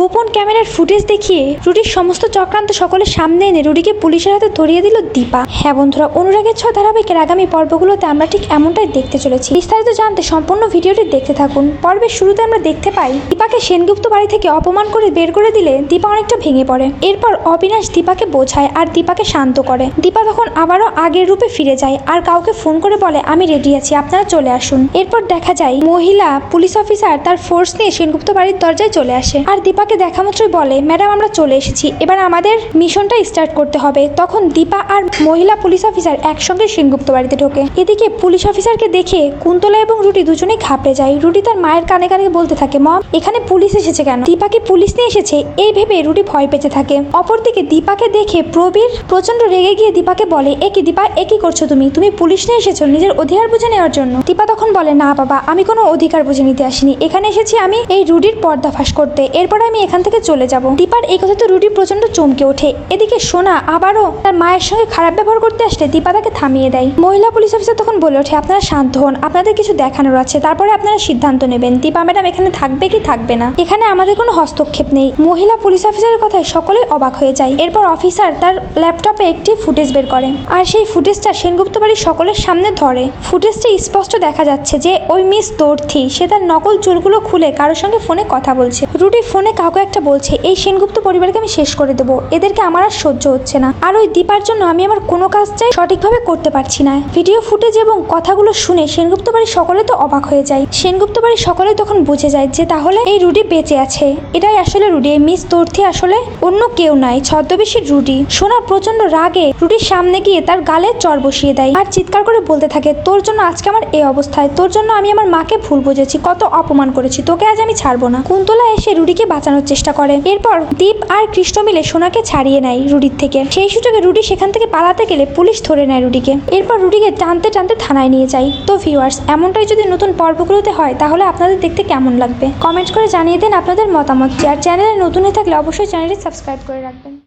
গোপন ক্যামেরার ফুটেজ দেখিয়ে রুডির সমস্ত চক্রান্ত সকলের সামনে এনে রুডিকে পুলিশের হাতে ধরিয়ে দিল দীপা। হ্যাঁ বন্ধুরা, অনুরাগের ছ ধারাবাহিকের আগামী পর্বগুলোতে আমরা ঠিক এমনটাই দেখতে চলেছি। বিস্তারিত জানতে সম্পূর্ণ ভিডিওটি দেখতে থাকুন। পর্বের শুরুতে আমরা দেখতে পাই, দীপাকে সেনগুপ্ত বাড়ি থেকে অপমান করে বের করে দিলে দীপা অনেকটা ভেঙে পড়ে। এরপর অবিনাশ দীপাকে বোঝায় আর দীপাকে শান্ত করে। দীপা তখন আবারও আগের রূপে ফিরে যায় আর কাউকে ফোন করে বলে, আমি রেডি আছি, আপনারা চলে আসুন। এরপর দেখা যায়, মহিলা পুলিশ অফিসার তার ফোর্স নিয়ে সেনগুপ্ত বাড়ির দরজায় চলে আসে আর দীপাকে দেখা মাত্রই বলে, ম্যাডাম, আমরা চলে এসেছি। এবার আমাদের মিশনটা স্টার্ট করতে হবে। তখন দীপা আর মহিলা পুলিশ অফিসার একসঙ্গে সেনগুপ্ত বাড়িতে ঢোকে। এদিকে পুলিশ অফিসারকে দেখে কুন্তলা এবং রুটি দুজনেই ঘাবড়ে যায়। রুটি তার মায়ের কানে কানে বলতে থাকে, মম, এখানে পুলিশ এসেছে কেন? দীপাকে পুলিশ নিয়ে এসেছে, এই ভেবে রুটি ভয় পেতে থাকে। অপরদিকে দীপাকে দেখে প্রবীর প্রচণ্ড রেগে গিয়ে দীপাকে বলে, এ কি দীপা, এ কি করছ তুমি? তুমি পুলিশ নিয়ে এসেছ নিজের অধিকার বুঝে নেওয়ার জন্য? দীপা তখন বলে, না বাবা, আমি কোনো অধিকার বুঝে নিতে আসিনি। এখানে এসেছি আমি এই রুডির পর্দাফাশ করতে। এরপর আমি এখান থেকে চলে যাব। দীপার এই কথাতে রুটি প্রচণ্ড চমকে ওঠে। এদিকে সোনা আবারও তার মায়ের সঙ্গে খারাপ ব্যবহার করতে আসলে দীপা তাকে থামিয়ে দেয়। মহিলা পুলিশ অফিসার তখন বলে ওঠে, আপনারা শান্ত হন, আপনাদের কিছু দেখানোর আছে। তারপরে আপনারা সিদ্ধান্ত নেবেন। দীপা ম্যাডাম এখানে থাকবে কি থাকবে না? এখানে আমাদের কোনো হস্তক্ষেপ নেই। মহিলা পুলিশ অফিসারের কথায় সকলেই অবাক হয়ে যায়। এরপর অফিসার তার ল্যাপটপে একটি ফুটেজ বের করে আর সেই ফুটেজটা সেনগুপ্ত বাড়ির সকলের সামনে ধরে। ফুটেজটি স্পষ্ট দেখা যাচ্ছে যে ওই মিস দর্থি, সে তার নকল চুলগুলো খুলে কারোর সঙ্গে ফোনে কথা বলছে। রুটি ফোনে কাউকে একটা বলছে, এই সেনগুপ্ত পরিবারকে আমি শেষ করে দেবো। এদেরকে আমার আর সহ্য হচ্ছে না। আর ওই দীপার জন্য আমি আমার কোনো কাজটাই সঠিকভাবে করতে পারছি না। ভিডিও ফুটেজ এবং কথাগুলো শুনে সেনগুপ্ত বাড়ির সকলে তো অবাক হয়ে যায়। সেনগুপ্ত বাড়ির সকলে তখন বুঝে যায় যে তাহলে এই রুডি বেঁচে আছে। এটাই আসলে রুডি মিস তর্থি আসলে অন্য কেউ নাই, ছদ্মবেশী রুডি সোনা প্রচণ্ড রাগে রুডির সামনে গিয়ে তার গালে চর বসিয়ে দেয়। আর চিৎকার করে বলতে থাকে, তোর জন্য আজকে আমার এই অবস্থায়, তোর জন্য আমি আমার মাকে ভুল বুঝেছি, কত অপমান করেছি, তোকে আজ আমি ছাড়বো না। কুন্তলা এসে রুডিকে বাঁচানোর চেষ্টা করে এরপর দীপ আর কৃষ্ণ মিলে সোনাকে ছাড়িয়ে নেয় রুডির থেকে। সেই সুযোগে রুডি সেখান থেকে পালাতে গেলে পুলিশ ধরে নেয় রুডিকে। এরপর রুডিকে টানতে টানতে থানায় নিয়ে যায়। তো ভিউয়ার্স এমনটাই যদি নতুন পর্বগুলোতে হয়, তাহলে আপনাদের দেখতে কেমন লাগবে? কমেন্ট করে জানিয়ে দেন আপনাদের মতামত। আর চ্যানেলে নতুন হয়ে থাকলে অবশ্যই চ্যানেলটি সাবস্ক্রাইব করে রাখবেন।